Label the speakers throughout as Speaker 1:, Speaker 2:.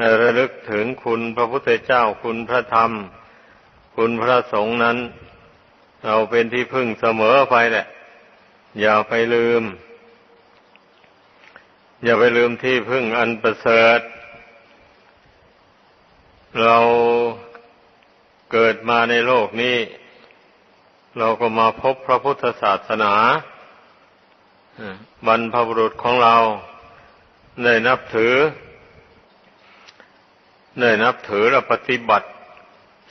Speaker 1: ระลึกถึงคุณพระพุทธเจ้าคุณพระธรรม คุณพระสงฆ์นั้น เราเป็นที่พึ่งเสมอไปแหละ อย่าไปลืม อย่าไปลืมที่พึ่งอันประเสริฐ เราเกิดมาในโลกนี้ เราก็มาพบพระพุทธศาสนาบรรพบุรุษของเราได้นับถือ ได้นับถือและปฏิบัติ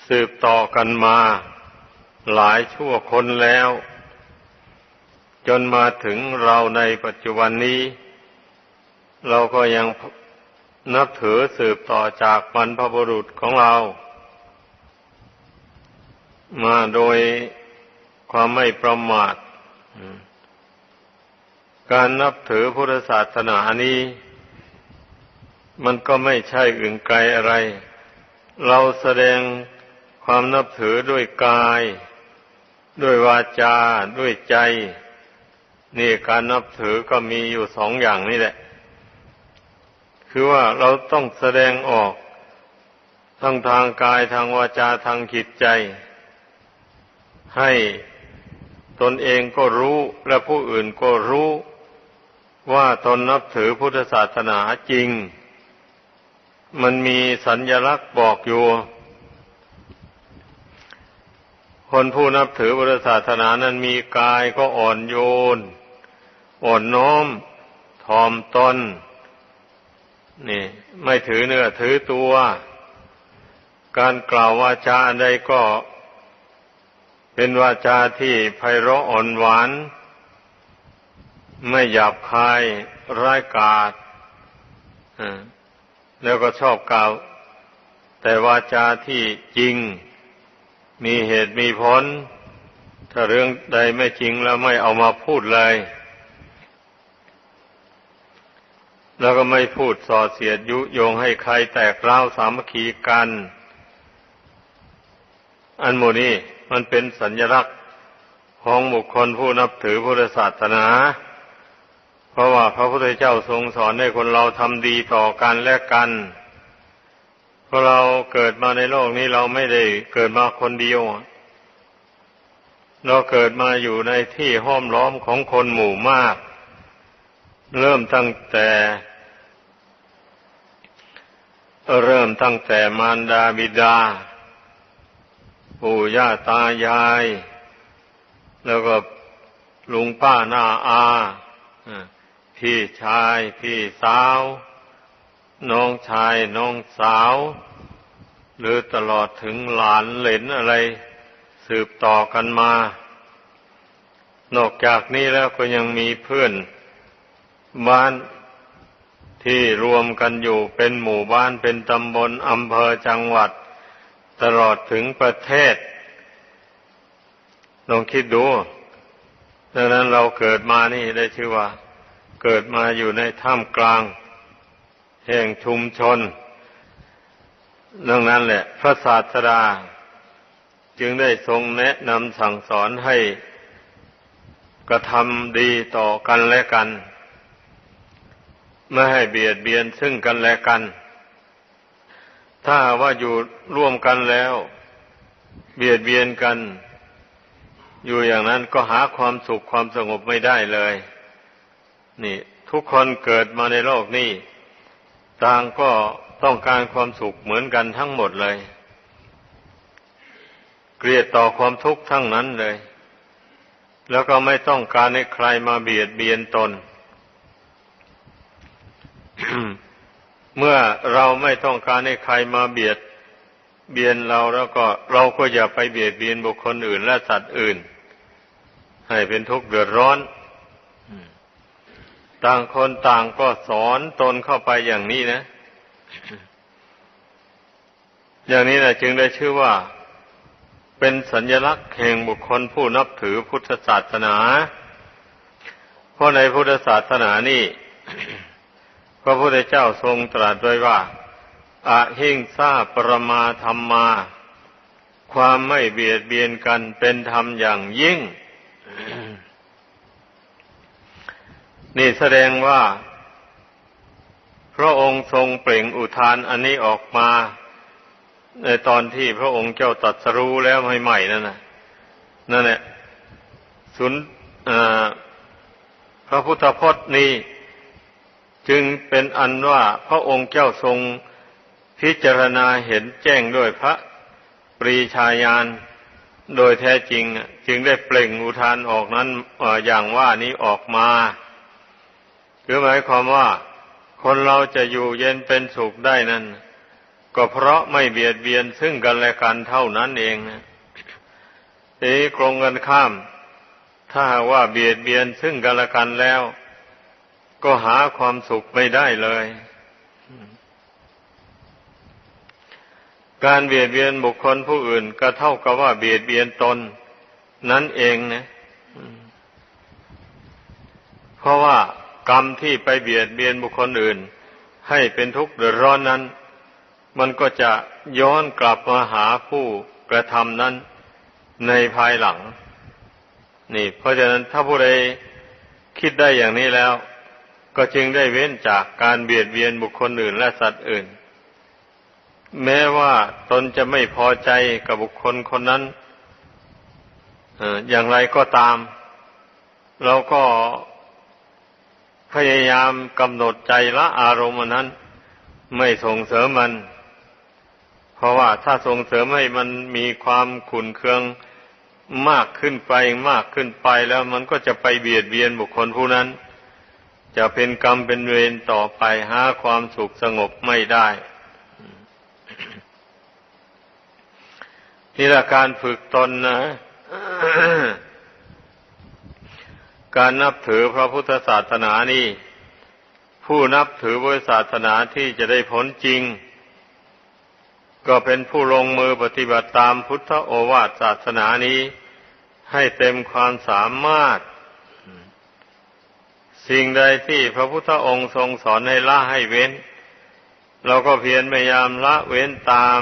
Speaker 1: สืบต่อกันมา หลายชั่วคนแล้ว จนมาถึงเราในปัจจุบันนี้ เราก็ยังนับถือสืบต่อจากบรรพบุรุษของเรา มาโดยความไม่ประมาท การนับถือพุทธศาสนานี้ มันก็ไม่ใช่อื่นไกลอะไร เราแสดงความนับถือด้วยกาย ด้วยวาจา ด้วยใจ นี่การนับถือก็มีอยู่สองอย่างนี่แหละ คือว่าเราต้องแสดงออกทั้งทางกายทางวาจาทางจิตใจ ให้ตนเองก็รู้และผู้อื่นก็รู้ว่าตนนับถือพุทธศาสนาจริง มันมีสัญญลักษณ์บอกอยู่ คนผู้นับถือพุทธศาสนานั้นมีกายก็อ่อนโยน อ่อนน้อมถ่อมตนนี่ ไม่ถือเนื้อถือตัว การกล่าววาจาใดก็ เป็นวาจาที่ไพเราะอ่อนหวาน ไม่หยาบคายร้ายกาจ แล้วก็ชอบกล่าว แต่วาจาที่จริง มีเหตุมีผล ถ้าเรื่องใดไม่จริงแล้วไม่เอามาพูดเลย แล้วก็ไม่พูดส่อเสียดยุโยงให้ใครแตกเล่าสามัคคีกัน อันโมนี้มันเป็นสัญลักษณ์ของบุคคลผู้นับถือพุทธศาสนา เพราะว่าพระพุทธเจ้าทรงสอนให้คนเราทำดีต่อกันและกัน เพราะเราเกิดมาในโลกนี้เราไม่ได้เกิดมาคนเดียว เราเกิดมาอยู่ในที่ห้อมล้อมของคนหมู่มาก เริ่มตั้งแต่ เริ่มตั้งแต่มารดาบิดา ปู่ย่าตายาย แล้วก็ลุงป้าหน้าอา พี่ชาย พี่สาว น้องชาย น้องสาว หรือตลอดถึงหลานเหลนอะไร สืบต่อกันมา นอกจากนี้แล้วก็ยังมีเพื่อนบ้านที่รวมกันอยู่เป็นหมู่บ้านเป็นตำบลอำเภอจังหวัด ตลอดถึงประเทศลองคิดดูดังนั้นเราเกิดมานี่ได้ชื่อว่า เกิดมาอยู่ในถ้ำกลาง แห่งชุมชนดังนั้นแหละ พระศาสดา จึงได้ทรงแนะนำสั่งสอนให้กระทำดีต่อกันและกัน ไม่ให้เบียดเบียนซึ่งกันและกัน ถ้าว่าอยู่ร่วมกันแล้ว เบียดเบียนกัน อยู่อย่างนั้นก็หาความสุขความสงบไม่ได้เลย นี่ ทุกคนเกิดมาในโลกนี้ ต่างก็ต้องการความสุขเหมือนกันทั้งหมดเลย เกลียดต่อความทุกข์ทั้งนั้นเลย แล้วก็ไม่ต้องการให้ใครมาเบียดเบียนตน เมื่อเราไม่ต้องการให้ใครมาเบียดเบียนเราแล้วก็เราก็อย่าไปเบียดเบียนบุคคลอื่นและสัตว์อื่น ให้เป็นทุกข์เดือดร้อน ต่างคนต่างก็สอนตนเข้าไปอย่างนี้นะ อย่างนี้นะจึงได้ชื่อว่า เป็นสัญลักษณ์แห่งบุคคลผู้นับถือพุทธศาสนา เพราะในพุทธศาสนานี่ พระพุทธเจ้าทรงตรัสไว้ว่าอะหิงซาปรมาธรรมา ความไม่เบียดเบียนกันเป็นธรรมอย่างยิ่ง นี่แสดงว่า พระองค์ทรงเปล่งอุทานอันนี้ออกมา ในตอนที่พระองค์เจ้าตรัดสรู้แล้วใหม่ๆนั่นนะนั่นแหละสุนพระพุทธพจน์นี้จึงเป็นอันว่าพระองค์เจ้าทรงพิจารณาเห็นแจ้งด้วยพระปรีชาญาณโดยแท้จริง จึงได้เปล่งอุทานออกนั้นอย่างว่านี้ออกมา คือหมายความว่าคนเราจะอยู่เย็นเป็นสุขได้นั้น ก็เพราะไม่เบียดเบียนซึ่งกันและกันเท่านั้นเองนะทีกรงกันข้าม ถ้าว่าเบียดเบียนซึ่งกันและกันแล้ว ก็หาความสุขไม่ได้เลย การเบียดเบียนบุคคลผู้อื่น ก็เท่ากับว่าเบียดเบียนตน นั่นเองนะเพราะว่า กรรมที่ไปเบียดเบียนบุคคลอื่น ให้เป็นทุกข์เดือดร้อนนั้น มันก็จะย้อนกลับมาหาผู้กระทำนั้นในภายหลัง นี่ เพราะฉะนั้นถ้าผู้ใดคิดได้อย่างนี้แล้ว ก็จึงได้เว้นจากการเบียดเบียนบุคคลอื่นและสัตว์อื่น แม้ว่าตนจะไม่พอใจกับบุคคลคนนั้นอย่างไรก็ตาม เราก็ พยายามกำหนดใจละอารมณ์นั้น ไม่ส่งเสริมมัน เพราะว่าถ้าส่งเสริมให้มันมีความขุนเคืองมากขึ้นไปมากขึ้นไปแล้วมันก็จะไปเบียดเบียนบุคคลผู้นั้น จะเป็นกรรมเป็นเวรต่อไปหาความสุขสงบไม่ได้นี่แหละการฝึกตนนะ การนับถือพระพุทธศาสนานี่ผู้นับถือพุทธศาสนาที่จะได้ผลจริง ก็เป็นผู้ลงมือปฏิบัติตามพุทธโอวาทศาสนานี้ ให้เต็มความสามารถ สิ่งใดที่พระพุทธองค์ทรงสอนให้ละให้เว้น เราก็เพียรพยายามละเว้นตาม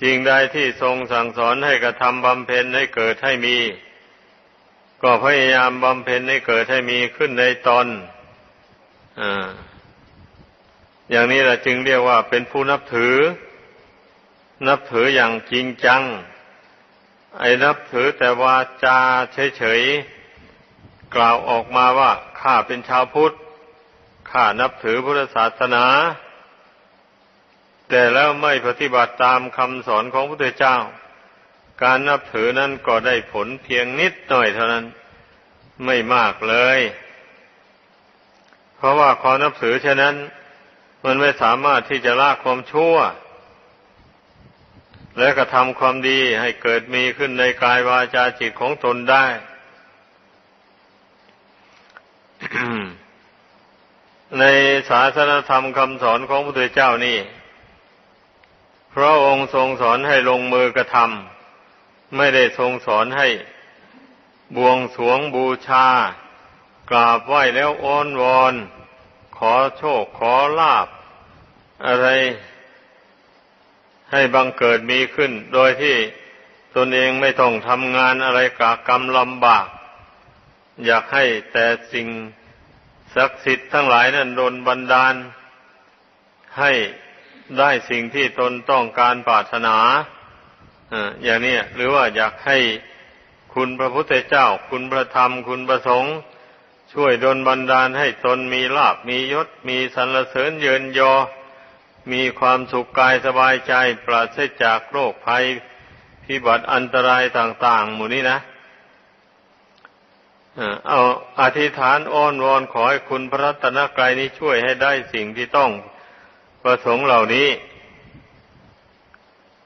Speaker 1: สิ่งใดที่ทรงสั่งสอนให้กระทำบำเพ็ญให้เกิดให้มี ก็พยายามบำเพ็ญให้เกิดให้มีขึ้นในตนออย่างนี้แหละจึงเรียกว่าเป็นผู้นับถือ นับถืออย่างจริงจัง ไอ้นับถือแต่ว่าจาเฉยๆ กล่าวออกมาว่าข้าเป็นชาวพุทธ ข้านับถือพุทธศาสนา แต่แล้วไม่ปฏิบัติตามคำสอนของพระพุทธเจ้า การนับถือนั้นก็ได้ผลเพียงนิดหน่อยเท่านั้น ไม่มากเลย เพราะว่าความนับถือเช่นนั้น มันไม่สามารถที่จะละความชั่ว และกระทำความดีให้เกิดมีขึ้นในกายวาจาจิตของตนได้ในศาสนธรรมคำสอนของพระพุทธเจ้านี่ พระองค์ทรงสอนให้ลงมือกระทำ ไม่ได้ทรงสอนให้บวงสวงบูชา กราบไหว้แล้วอ้อนวอน ขอโชคขอลาบ อะไร ให้บังเกิดมีขึ้น โดยที่ตนเองไม่ต้องทำงานอะไรกากรรมลำบาก อยากให้แต่สิ่งศักดิ์สิทธิ์ทั้งหลายนั้นโดนบันดาล ให้ได้สิ่งที่ตนต้องการปรารถนา อย่างนี้หรือว่าอยากให้คุณพระพุทธเจ้า คุณพระธรรม คุณพระสงฆ์ช่วยดลบันดาลให้ตนมีลาบมียศ มีสรรเสริญเยินยอ มีความสุขกายสบายใจ ปราศจากโรคภัยพิบัติอันตรายต่าง ๆ หมู่นี้นะเอาอธิษฐานอ้อนวอนขอให้คุณพระรัตนกรายนี้ช่วยให้ได้สิ่งที่ต้องประสงค์เหล่านี้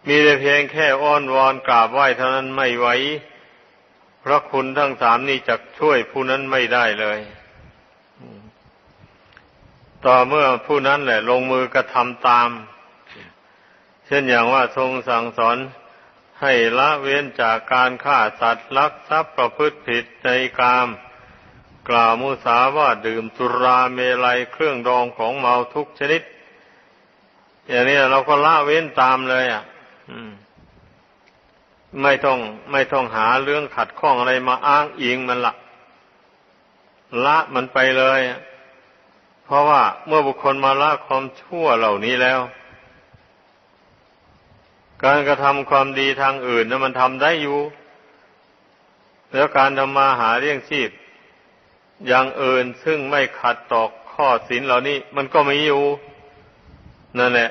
Speaker 1: มีแต่เพียงแค่อ้อนวอนกราบไหว้เท่านั้นไม่ไหวพระคุณทั้งสามนี้จะช่วยผู้นั้นไม่ได้เลย ต่อเมื่อผู้นั้นแหละ ลงมือกระทำตาม เช่นอย่างว่าทรงสั่งสอนให้ละเว้นจากการฆ่าสัตว์ลักทรัพย์ประพฤติผิดในกาม กล่าวมุสาว่าดื่มสุราเมลัยเครื่องดองของเมาทุกชนิด อย่างนี้เราก็ละเว้นตามเลยอะ ไม่ต้องไม่ต้องหาเรื่องขัดข้องอะไรมาอ้างอิงมันละละมันไปเลย เพราะว่าเมื่อบุคคลมาละความชั่วเหล่านี้แล้ว การกระทำความดีทางอื่นนะมันทำได้อยู่ แล้วการทำมาหาเลี้ยงชีพอย่างอื่นซึ่งไม่ขัดต่อข้อศีลเหล่านี้ มันก็มีอยู่นั่นแหละ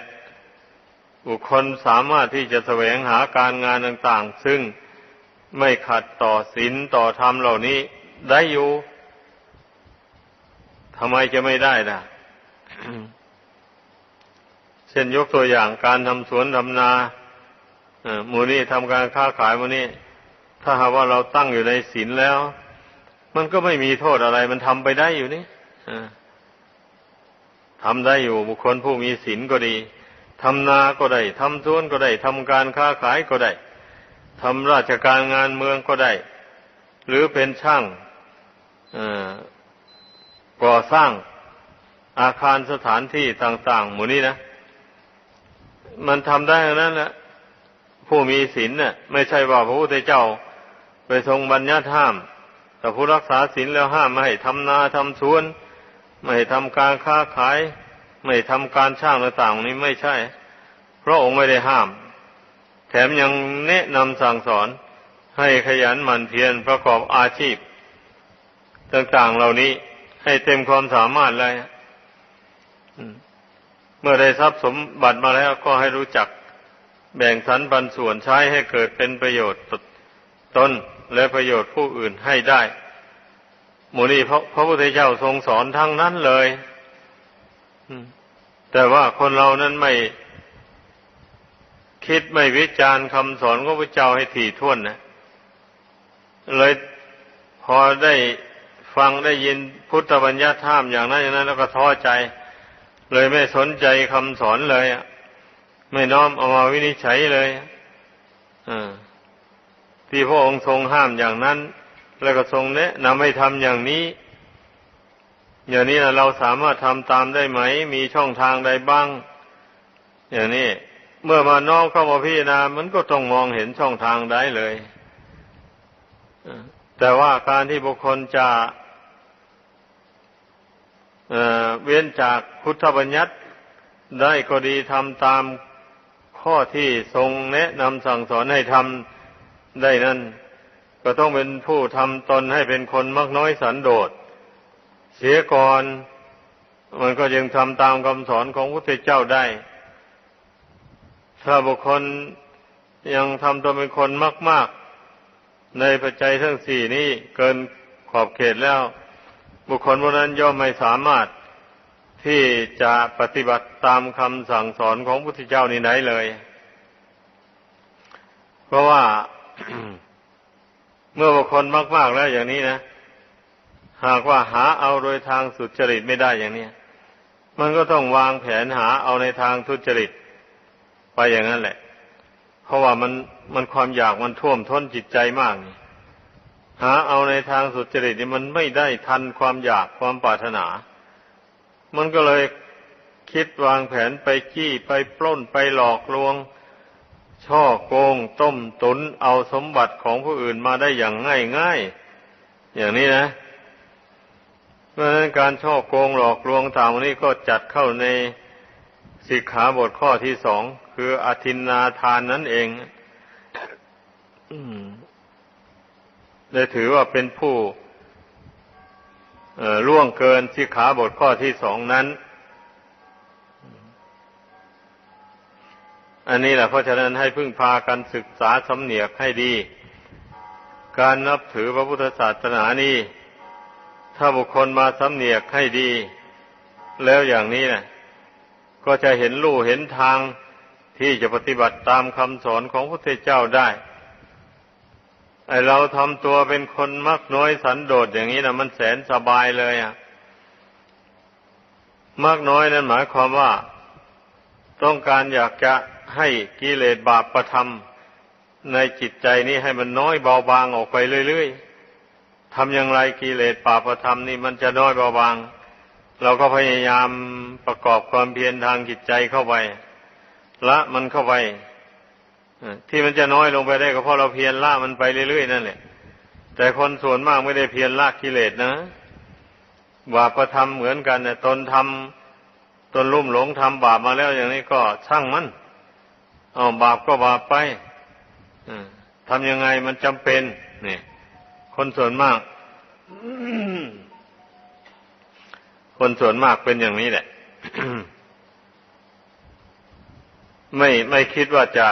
Speaker 1: บุคคลสามารถที่จะแสวงหาการงานต่าง ๆ ซึ่งไม่ขัดต่อศีลต่อธรรมเหล่านี้ได้อยู่ทำไมจะไม่ได้ล่ะเช่นยกตัวอย่างการทำสวนทำนาหมูนี่ทำการค้าขายมูนี่ถ้าหากว่าเราตั้งอยู่ในศีลแล้ว มันก็ไม่มีโทษอะไร มันทำไปได้อยู่นี่ทำได้อยู่บุคคลผู้มีศีลก็ดี ทำนาก็ได้ทำสวนก็ได้ทำการค้าขายก็ได้ทำราชการงานเมืองก็ได้ หรือเป็นช่างก่อสร้างอาคารสถานที่ต่างๆ หมู่นี้นะ มันทำได้ทั้งนั้นแหละผู้มีศีลเนี่ยไม่ใช่ว่าพระพุทธเจ้าไปทรงบัญญัติห้าม แต่ผู้รักษาศีลแล้วห้ามไม่ให้ทำนาทำสวน ไม่ให้ทำการค้าขาย ไม่ทำการช่างต่างๆนี้ไม่ใช่ พระองค์ไม่ได้ห้าม แถมยังแนะนำสั่งสอนให้ขยันหมั่นเพียรประกอบอาชีพ ต่างๆเหล่านี้ให้เต็มความสามารถเลยเมื่อได้ทรัพย์สมบัติมาแล้วก็ให้รู้จักแบ่งสรรปันส่วนใช้ให้เกิดเป็นประโยชน์ตนและประโยชน์ผู้อื่นให้ได้หมูนีพระพระพุทธเจ้าทรงสอนทั้งนั้นเลย แต่ว่าคนเรานั้นไม่คิดไม่วิจารณ์คำสอนของพระเจ้าให้ถี่ถ้วนนะเลยพอได้ฟังได้ยินพุทธบัญญัติห้ามอย่างนั้นอย่างนั้น แล้วก็ท้อใจ เลยไม่สนใจคำสอนเลยไม่น้อมเอามาวินิจฉัยเลยที่พระองค์ทรงห้ามอย่างนั้น แล้วก็ทรงแนะนำให้ทำอย่างนี้ อย่างนี้เราสามารถทำตามได้ไหม มีช่องทางใดบ้าง อย่างนี้เมื่อมานอมเข้ามาพิจารณา มันก็ต้องมองเห็นช่องทางได้เลย แต่ว่าการที่บุคคลจะเว้นจากพุทธบัญญัติได้ก็ดีทำตามข้อที่ทรงแนะนำสั่งสอนให้ทำได้นั้น ก็ต้องเป็นผู้ทำตนให้เป็นคนมักน้อยสันโดษ เสียก่อน มันก็ยังทำตามคำสอนของพระพุทธเจ้าได้ ถ้าบุคคลยังทำตัวเป็นคนมาก ๆ ในปัจจัยทั้งสี่นี้เกินขอบเขตแล้ว บุคคลพวกนั้นย่อมไม่สามารถที่จะปฏิบัติตามคำสั่งสอนของพระพุทธเจ้านี้ไหนเลย เพราะว่าเมื่อบุคคลมาก ๆ แล้วอย่างนี้นะ หากว่าหาเอาโดยทางสุจริตไม่ได้อย่างนี้มันก็ต้องวางแผนหาเอาในทางทุจริต ไปอย่างนั้นแหละ เพราะว่ามันมันความอยากมันท่วมท้นจิตใจมากนี่หาเอาในทางสุจริตนี่มันไม่ได้ทันความอยากความปรารถนา มันก็เลยคิดวางแผนไปจี้ไปปล้นไปหลอกลวง ช่อโกง ต้มตุนเอาสมบัติของผู้อื่นมาได้อย่างง่ายง่ายอย่างนี้นะ เพราะฉะนั้นการช่อโกงหลอกลวงตามนี้ก็จัดเข้าในสิกขาบทข้อที่สองคืออธินนาทานนั่นเองได้ถือว่าเป็นผู้ล่วงเกินสิกขาบทข้อที่สองนั้น อันนี้แหละเพราะฉะนั้นให้พึ่งพากันศึกษาสำเนียกให้ดี การนับถือพระพุทธศาสนานี้ ถ้าบุคคลมาสำเนียกให้ดี แล้วอย่างนี้นะก็จะเห็นลู่เห็นทางที่จะปฏิบัติตามคำสอนของพระพุทธเจ้าได้ ไอเราทำตัวเป็นคนมักน้อยสันโดษอย่างนี้นะมันแสนสบายเลยอะมากน้อยนั้นหมายความว่า ต้องการอยากจะให้กิเลสบาปประทำในจิตใจนี้ให้มันน้อยเบาบางออกไปเรื่อยๆ ทำอย่างไรกิเลสบาปประทำนี่มันจะน้อยเบาบาง เราก็พยายามประกอบความเพียรทางจิตใจเข้าไป ละมันเข้าไปที่มันจะน้อยลงไปได้ก็เพราะเราเพียรละมันไปเรื่อยๆนั่นแหละแต่คนส่วนมากไม่ได้เพียรละกิเลสนะบาปประทำเหมือนกันเนี่ยตนทำตนลุ่มหลงทำบาปมาแล้วอย่างนี้ก็ช่างมันเอาบาปก็บาปไปทำยังไงมันจำเป็นเนี่ย คนส่วนมาก คนส่วนมากเป็นอย่างนี้แหละ ไม่ไม่คิดว่าจะ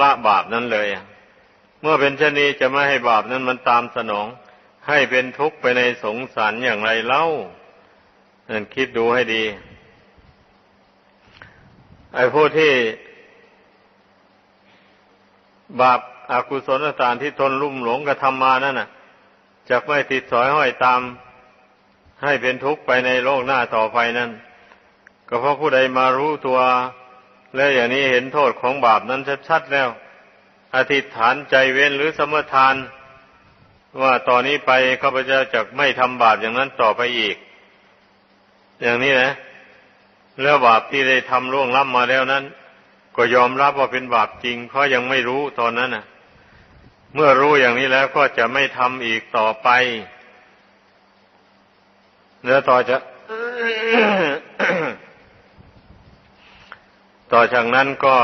Speaker 1: ละบาปนั้นเลย เมื่อเป็นเช่นนี้จะไม่ให้บาปนั้นมันตามสนอง ให้เป็นทุกข์ไปในสงสารอย่างไรเล่านั่นคิดดูให้ดี ไอ้ผู้ที่บาปอากุศลต่างที่ตนลุ่มหลงกระทำมานั่นน่ะ จะไม่ติดสอยห้อยตาม ให้เป็นทุกข์ไปในโลกหน้าต่อไปนั่นก็เพราะผู้ใดมารู้ตัว และอย่างนี้เห็นโทษของบาปนั้นชัดๆแล้ว อธิษฐานใจเว้นหรือสมทาน ว่าตอนนี้ไปข้าพเจ้าจะไม่ทำบาปอย่างนั้นต่อไปอีก อย่างนี้นะแล้วบาปที่ได้ทำล่วงล้ำมาแล้วนั้น ก็ยอมรับว่าเป็นบาปจริงเพราะยังไม่รู้ตอนนั้นน่ะ เมื่อรู้อย่างนี้แล้วก็จะไม่ทำอีกต่อไป แล้วต่อจะ ต่อจากนั้นก็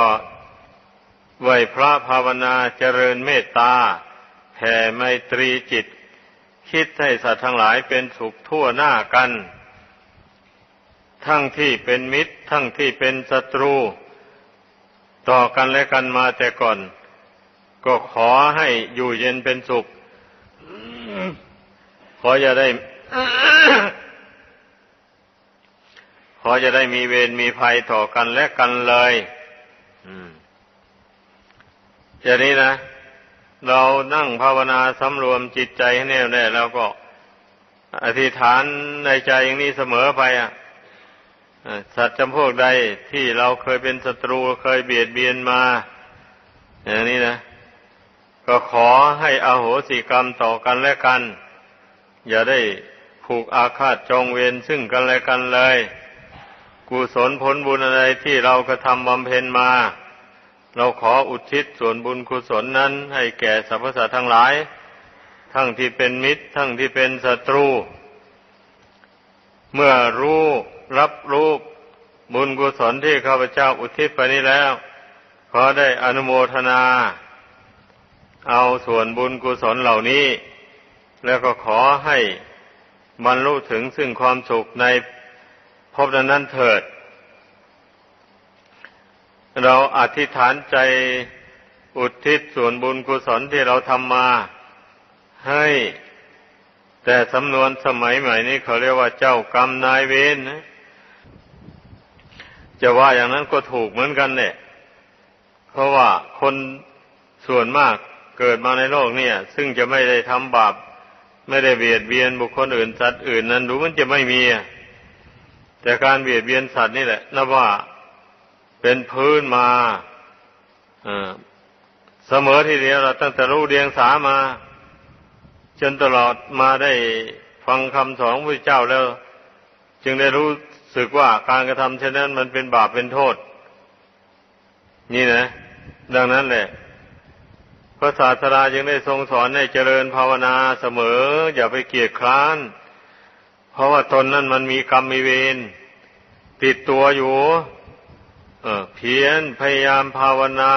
Speaker 1: ไหวพระภาวนาเจริญเมตตาแผ่ไมตรีจิต คิดให้สัตว์ทั้งหลายเป็นสุขทั่วหน้ากัน ทั้งที่เป็นมิตร ทั้งที่เป็นศัตรู ต่อกันและกันมาแต่ก่อน ก็ขอให้อยู่เย็นเป็นสุข ขออย่าได้ ขอจะได้มีเวรมีภัยต่อกันและกันเลยอย่างนี้นะ เรานั่งภาวนาสำรวมจิตใจให้แน่วแน่แล้วก็ อธิษฐานในใจอย่างนี้เสมอไปอะสัตว์จำพวกใดที่เราเคยเป็นศัตรูเคยเบียดเบียนมา อย่างนี้นะ ก็ขอให้อโหสิกรรมต่อกันและกัน อย่าได้ผูกอาฆาตจองเวรซึ่งกันและกันเลย กุศลผลบุญอะไรที่เรากระทำบำเพ็ญมา เราขออุทิศส่วนบุญกุศลนั้นให้แก่สรรพสัตว์ทั้งหลาย ทั้งที่เป็นมิตร ทั้งที่เป็นศัตรู เมื่อรู้รับรู้บุญกุศลที่ข้าพเจ้าอุทิศไปนี้แล้ว ขอได้อนุโมทนา เอาส่วนบุญกุศลเหล่านี้ แล้วก็ขอให้บรรลุถึงซึ่งความสุขในภพนั้นเถิด เราอธิษฐานใจอุทิศส่วนบุญกุศลที่เราทำมาให้ แต่สำนวนสมัยใหม่นี้เขาเรียกว่าเจ้ากรรมนายเวรนะจะว่าอย่างนั้นก็ถูกเหมือนกันเนี่ยเพราะว่าคนส่วนมาก เกิดมาในโลกเนี่ย ซึ่งจะไม่ได้ทำบาปไม่ได้เบียดเบียนบุคคลอื่นสัตว์อื่นนั้นรู้มันจะไม่มีแต่การเบียดเบียนสัตว์นี่แหละนับว่าเป็นพื้นมาเสมอทีเดียวเราตั้งแต่รู้เดียงสามา จนตลอดมาได้ฟังคำสอนพระเจ้าแล้ว จึงได้รู้สึกว่าการกระทำเช่นนั้นมันเป็นบาปเป็นโทษ นี่นะ ดังนั้นแหละ ระศาสดาจึงได้ทรงสอนให้เจริญภาวนาเสมอ อย่าไปเกียดคร้าน เพราะว่าตนนั้นมันมีกรรมมีเวรติดตัวอยู่เเพียรพยายามภาวนา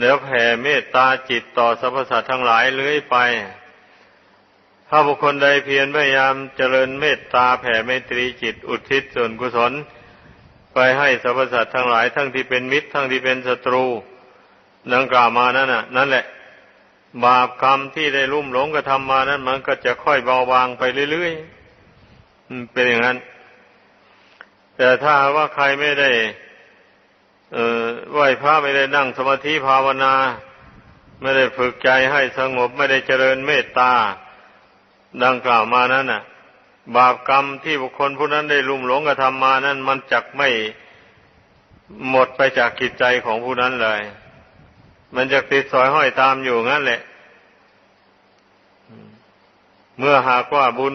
Speaker 1: แล้วแผ่เมตตาจิตต่อสรรพสัตว์ทั้งหลายเลื่อยไป ถ้าบุคคลใดเพียรพยายามเจริญเมตตาแผ่เมตตรีจิตอุทิศส่วนกุศล ไปให้สรรพสัตว์ทั้งหลายทั้งที่เป็นมิตรทั้งที่เป็นศัตรู ดังกล่าวมานั่นน่ะ นั่นแหละ บาปกรรมที่ได้ลุ่มหลงกระทำมานั้น มันก็จะค่อยเบาบางไปเรื่อยๆเป็นอย่างนั้น แต่ถ้าว่าใครไม่ได้ไหวพระไม่ได้นั่งสมาธิภาวนา ไม่ได้ฝึกใจให้สงบไม่ได้เจริญเมตตา ดังกล่าวมานั้นน่ะ บาปกรรมที่บุคคลผู้นั้นได้ลุ่มหลงกระทำมานั้น มันจักไม่หมดไปจากกิจใจของผู้นั้นเลย มันจะติดสอยห้อยตามอยู่งั้นแหละ เมื่อหากว่าบุญ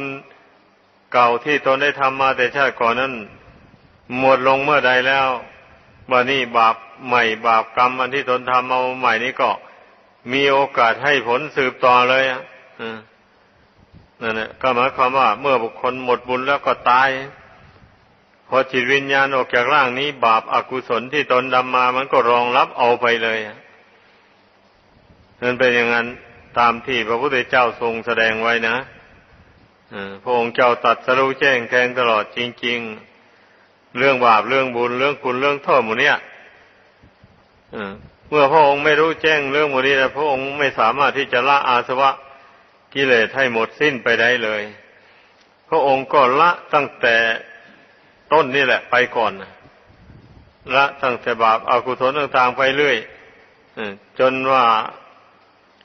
Speaker 1: เก่าที่ตนได้ทำมาแต่ชาติก่อนนั้น หมดลงเมื่อใดแล้ววันนี้บาปใหม่บาปกรรมอันที่ตนทำมาใหม่นี้ก็ มีโอกาสให้ผลสืบต่อเลยอะนั่นแหละก็หมายความว่า เมื่อบุคคลหมดบุญแล้วก็ตาย พอจิตวิญญาณออกจากร่างนี้ บาปอากุศลที่ตนดำมา มันก็รองรับเอาไปเลย นั่นเป็นอย่างนั้นตามที่พระพุทธเจ้าทรงแสดงไว้นะพระองค์เจ้าตัดสรู้แจ้งแทงตลอดจริง ๆ เรื่องบาปเรื่องบุญเรื่องคุณเรื่องโทษหมดเนี่ยเมื่อพระองค์ไม่รู้แจ้งเรื่องหมดนี้แล้วพระองค์ไม่สามารถที่จะละอาสวะกิเลสให้หมดสิ้นไปได้เลย พระองค์ก็ละตั้งแต่ต้นนี่แหละ ไปก่อนละตั้งแต่บาปอากุศลต่างๆไปเรื่อยจนว่า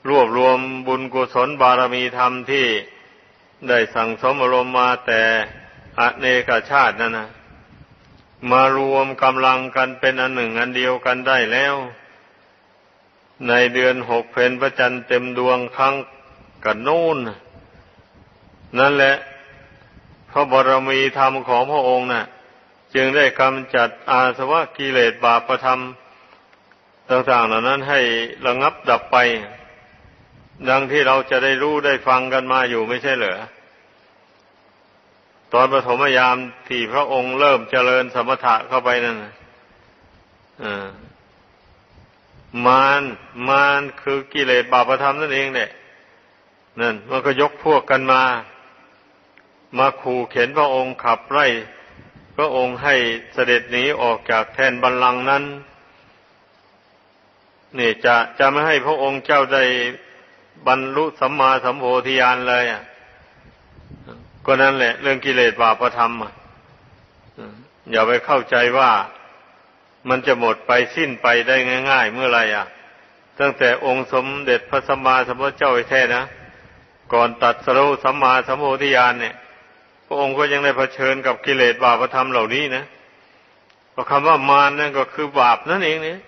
Speaker 1: รวบรวมบุญกุศลบารมีธรรมที่ได้สั่งสมอารมณ์มาแต่อเนกชาตินั่นนะมารวมกำลังกันเป็นอันหนึ่งอันเดียวกันได้แล้ว ในเดือนหกเพนพระจันทร์เต็มดวงครั้งกันนู่น นั่นแหละพระบรมีธรรมของพระองค์นะ่ะ จึงได้กำจัดอาสวะกิเลสบาปธรรมต่างๆเหล่านั้นให้ระงับดับไป ดังที่เราจะได้รู้ได้ฟังกันมาอยู่ไม่ใช่เหรอ ตอนปฐมยามที่พระองค์เริ่มเจริญสมถะเข้าไปนั่นมารมารคือกิเลสบาปธรรมนั่นเองเนี่ยนั่นมันก็ยกพวกกันมา มาขู่เข็นพระองค์ขับไล่พระองค์ให้เสด็จหนีออกจากแทนบัลลังก์นั้นนี่จะจะไม่ให้พระองค์เจ้าได้ บรรลุสัมมาสัมโพธิญาณเลยอะก็นั่นแหละ เรื่องกิเลสบาปธรรมอย่าไปเข้าใจว่ามันจะหมดไปสิ้นไปได้ง่าย ๆ เมื่อไรอะ ตั้งแต่องค์สมเด็จพระสัมมาสัมพุทธเจ้าไอ้แท้นะก่อนตัดสรุสัมมาสัมโพธิญาณเนี่ย พระองค์ก็ยังได้เผชิญกับกิเลสบาปธรรมเหล่านี้นะเพราะคำว่ามารนั่นก็คือบาปนั่นเองเนี่ย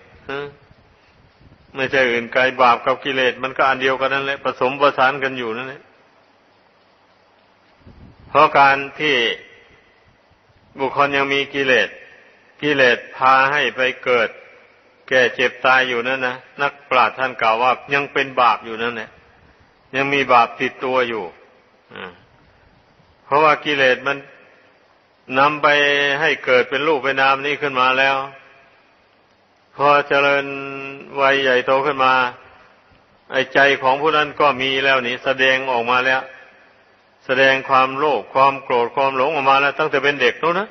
Speaker 1: ไม่ใช่อื่นไกลบาปกับกิเลสมันก็อันเดียวกันนั่นแหละผสมประสานกันอยู่นั่นแหละเพราะการที่บุคคลยังมีกิเลสกิเลสพาให้ไปเกิด แก่เจ็บตายอยู่นั่นนะนักปราชญ์ท่านกล่าวว่า ยังเป็นบาปอยู่นั่นแหละยังมีบาปติดตัวอยู่เพราะว่ากิเลสมันนำไปให้เกิดเป็นรูปเป็นนามนี้ขึ้นมาแล้ว พอเจริญวัยใหญ่โตขึ้นมา ไอ้ใจของผู้นั้นก็มีแล้วนี่แสดงออกมาแล้ว แสดงความโลภความโกรธความหลงออกมาแล้ว ตั้งแต่เป็นเด็กนู้นนะ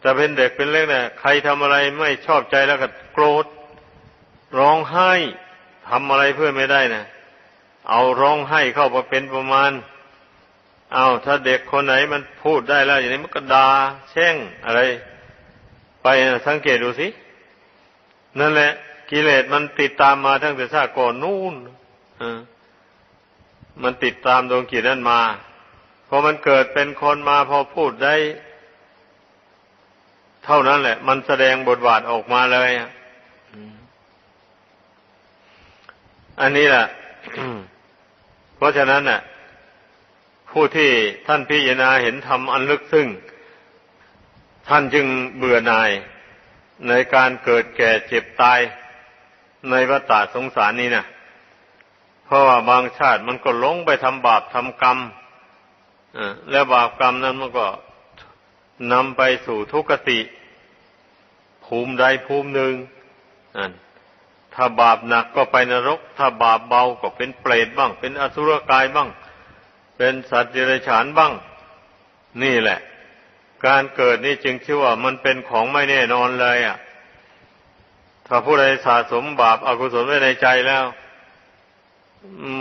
Speaker 1: แต่เป็นเด็กเป็นเล็กเนี่ยใครทำอะไรไม่ชอบใจแล้วก็โกรธร้องไห้ทำอะไรเพื่อไม่ได้นะเอาร้องไห้เข้ามาเป็นประมาณ เอาถ้าเด็กคนไหนมันพูดได้แล้ว อย่างนี้มันก็ดา่าแช่งอะไร ไปนะสังเกตดูสิ นั่นแหละ กิเลสมันติดตามมาตั้งแต่ชาติก่อนนู่นอ่ามันติดตามดวงกิจนั้นมาพอมันเกิดเป็นคนมาพอพูดได้ เท่านั้นแหละ มันแสดงบทบาทออกมาเลยอันนี้แหละเพราะฉะนั้นน่ะ ผู้ที่ท่านพิจารณาเห็นธรรมอันลึกซึ้งท่านจึงเบื่อหน่าย ในการเกิดแก่เจ็บตายในวัฏสงสารนี้นะเพราะว่าบางชาติมันก็ลงไปทำบาปทำกรรมแล้วบาปกรรมนั้นมันก็นำไปสู่ทุกขติ ภูมิใดภูมิหนึ่งถ้าบาปหนักก็ไปนรก ถ้าบาปเบาก็เป็นเปรตบ้าง เป็นอสุรกายบ้าง เป็นสัตว์เดรัจฉานบ้าง นี่แหละ การเกิดนี่จึงชื่อว่ามันเป็นของไม่แน่นอนเลยอะ ถ้าผู้ใดสะสมบาปอากุศลไว้ในใจแล้ว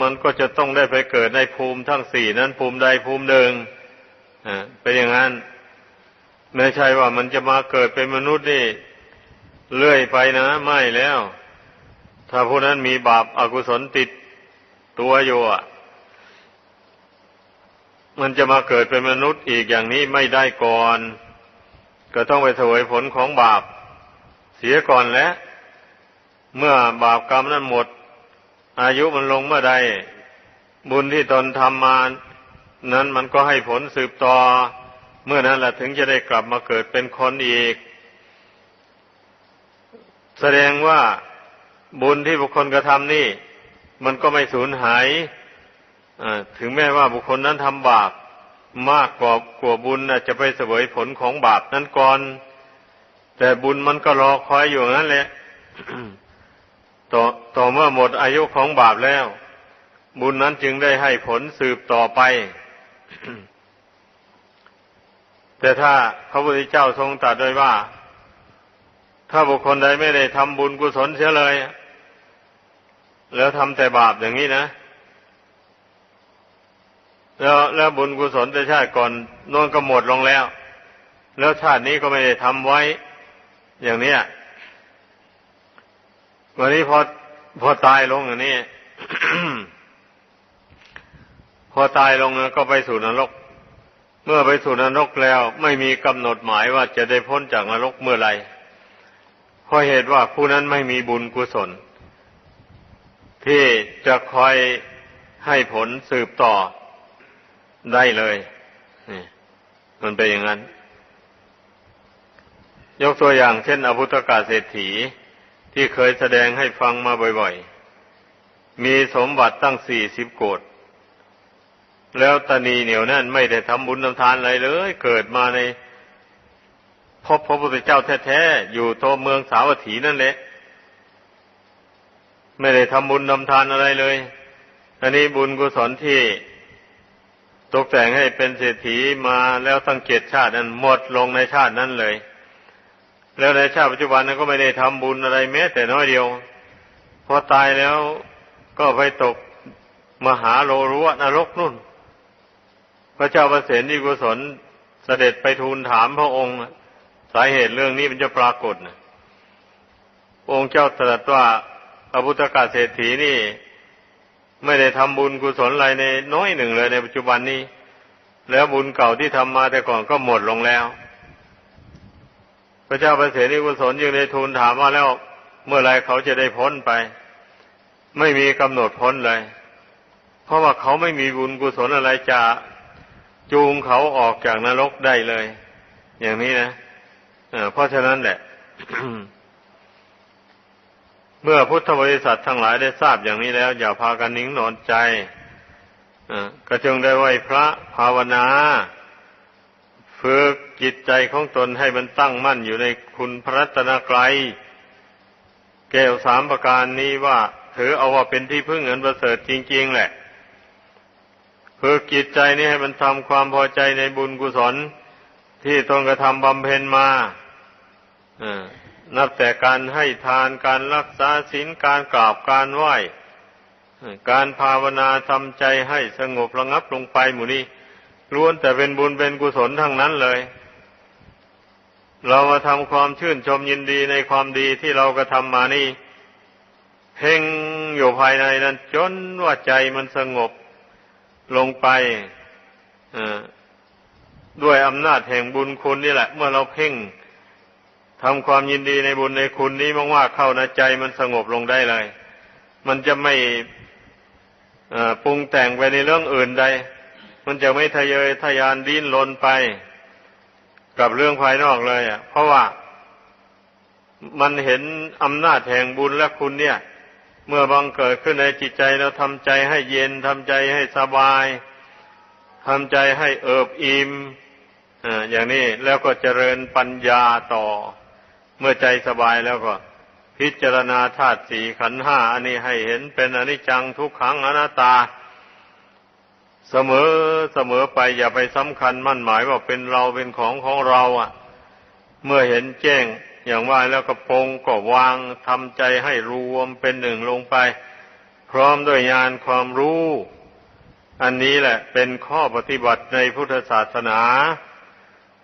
Speaker 1: มันก็จะต้องได้ไปเกิดในภูมิทั้งสี่นั้นภูมิใดภูมิหนึ่งเป็นอย่างนั้น ไม่ใช่ว่ามันจะมาเกิดเป็นมนุษย์นี่เลื่อยไปนะไม่แล้ว ถ้าผู้นั้นมีบาปอากุศลติดตัวอยู่อะ มันจะมาเกิดเป็นมนุษย์อีกอย่างนี้ไม่ได้ก่อน ก็ต้องไปถวยผลของบาป เสียก่อนแล้ว เมื่อบาปกรรมนั้นหมด อายุมันลงเมื่อใด บุญที่ตนทำมานั้นมันก็ให้ผลสืบต่อ เมื่อนั้นแหละถึงจะได้กลับมาเกิดเป็นคนอีก แสดงว่าบุญที่บุคคลกระทำนี่ มันก็ไม่สูญหาย ถึงแม้ว่าบุคคลนั้นทำบาปมากกว่ากว่าบุญนะจะไปเสวยผลของบาปนั้นก่อน แต่บุญมันก็รอคอยอยู่นั่นแหละต่อต่อเมื่อหมดอายุของบาปแล้ว บุญนั้นจึงได้ให้ผลสืบต่อไป แต่ถ้าพระพุทธเจ้าทรงตรัสไว้ว่า ถ้าบุคคลใดไม่ได้ทำบุญกุศลเสียเลย แล้วทำแต่บาปอย่างนี้นะ แล้วแล้วบุญกุศลแต่ชาติก่อนน่นก็หมดลงแล้ว แล้วชาตินี้ก็ไม่ได้ทำไว้ อย่างนี้วันนี้พอพอตายลงอย่างนี้พอตายลงก็ไปสู่นรก เมื่อไปสู่นรกแล้ว ไม่มีกำหนดหมายว่าจะได้พ้นจากนรกเมื่อไรเพราะเหตุว่าผู้นั้นไม่มีบุญกุศล ที่จะคอยให้ผลสืบต่อ ได้เลยนี่มันเป็นอย่างนั้น ยกตัวอย่างเช่นอภุตกาเศรษฐีที่เคยแสดงให้ฟังมาบ่อยๆ มีสมบัติตั้งสี่สิบโกดแล้วตนีเหนียวแน่นไม่ได้ทำบุญทำทานอะไรเลย เกิดมาในพบพระพุทธเจ้าแท้ๆ อยู่ตัวเมืองสาวัตถีนั่นแหละ ไม่ได้ทำบุญทำทานอะไรเลย อันนี้บุญกุศลที่ ตกแต่งให้เป็นเศรษฐีมาแล้วตั้งเกียรติชาตินั้นหมดลงในชาตินั้นเลย แล้วในชาติปัจจุบันนั้นก็ไม่ได้ทำบุญอะไรแม้ แต่น้อยเดียว พอตายแล้วก็ไปตกมหาโลรุวนรกนุ่น พระเจ้าประเสนิกุศลเสด็จไปทูลถามพระองค์ สาเหตุเรื่องนี้มันจะปรากฏนะองค์เจ้าตรัสว่าพระพุทธกาเศรษฐีนี่ ไม่ได้ทำบุญกุศลอะไรในน้อยหนึ่งเลยในปัจจุบันนี้ แล้วบุญเก่าที่ทำมาแต่ก่อนก็หมดลงแล้ว พระเจ้าประเสริกุศลยังได้ทูลถามว่าแล้ว เมื่อไรเขาจะได้พ้นไป ไม่มีกำหนดพ้นเลย เพราะว่าเขาไม่มีบุญกุศลอะไรจะจูงเขาออกจากนรกได้เลย อย่างนี้นะเพราะฉะนั้นแหละ เมื่อพุทธบริษัททั้งหลายได้ทราบอย่างนี้แล้ว อย่าพากันนิ่งนอนใจก็จงได้ไหวพระภาวนาฝึกจิตใจของตนให้มันตั้งมั่นอยู่ในคุณพระรัตนกรัยแก้วสามประการนี้ว่าถือเอาว่าเป็นที่พึ่งเงินประเสริฐจริง ๆ แหละฝึกจิตใจนี้ให้มันทำความพอใจในบุญกุศลที่ตนกระทำบำเพ็ญมาอ นับแต่การให้ทานการรักษาศีลการกราบการไหว้การภาวนาทำใจให้สงบระงับลงไปหมู่นี้ล้วนแต่เป็นบุญเป็นกุศลทั้งนั้นเลย เรามาทำความชื่นชมยินดีในความดีที่เรากระทำมานี่เพ่งอยู่ภายในนั้นจนว่าใจมันสงบลงไปด้วยอำนาจแห่งบุญคุณนี่แหละ เมื่อเราเพ่ง ทำความยินดีในบุญในคุณนี้มากๆเข้านะใจมันสงบลงได้เลย มันจะไม่ปรุงแต่งไปในเรื่องอื่นใด มันจะไม่ทะเยอทะยานดิ้นรนไป กับเรื่องภายนอกเลยอะ เพราะว่ามันเห็นอำนาจแห่งบุญและคุณเนี่ย เมื่อบังเกิดขึ้นในจิตใจเราทำใจให้เย็นทำใจให้สบายทำใจให้เอิบอิ่มอย่างนี้แล้วก็เจริญปัญญาต่อ เมื่อใจสบายแล้วก็ พิจารณาธาตุสี่ขันห้าอันนี้ให้เห็นเป็นอนิจจังทุกขังอนัตตา เสมอเสมอไปอย่าไปสำคัญมั่นหมายว่าเป็นเราเป็นของของเราอะ เมื่อเห็นแจ้งอย่างว่าแล้วก็ปงก็วางทำใจให้รวมเป็นหนึ่งลงไป พร้อมด้วยญาณความรู้ อันนี้แหละเป็นข้อปฏิบัติในพุทธศาสนา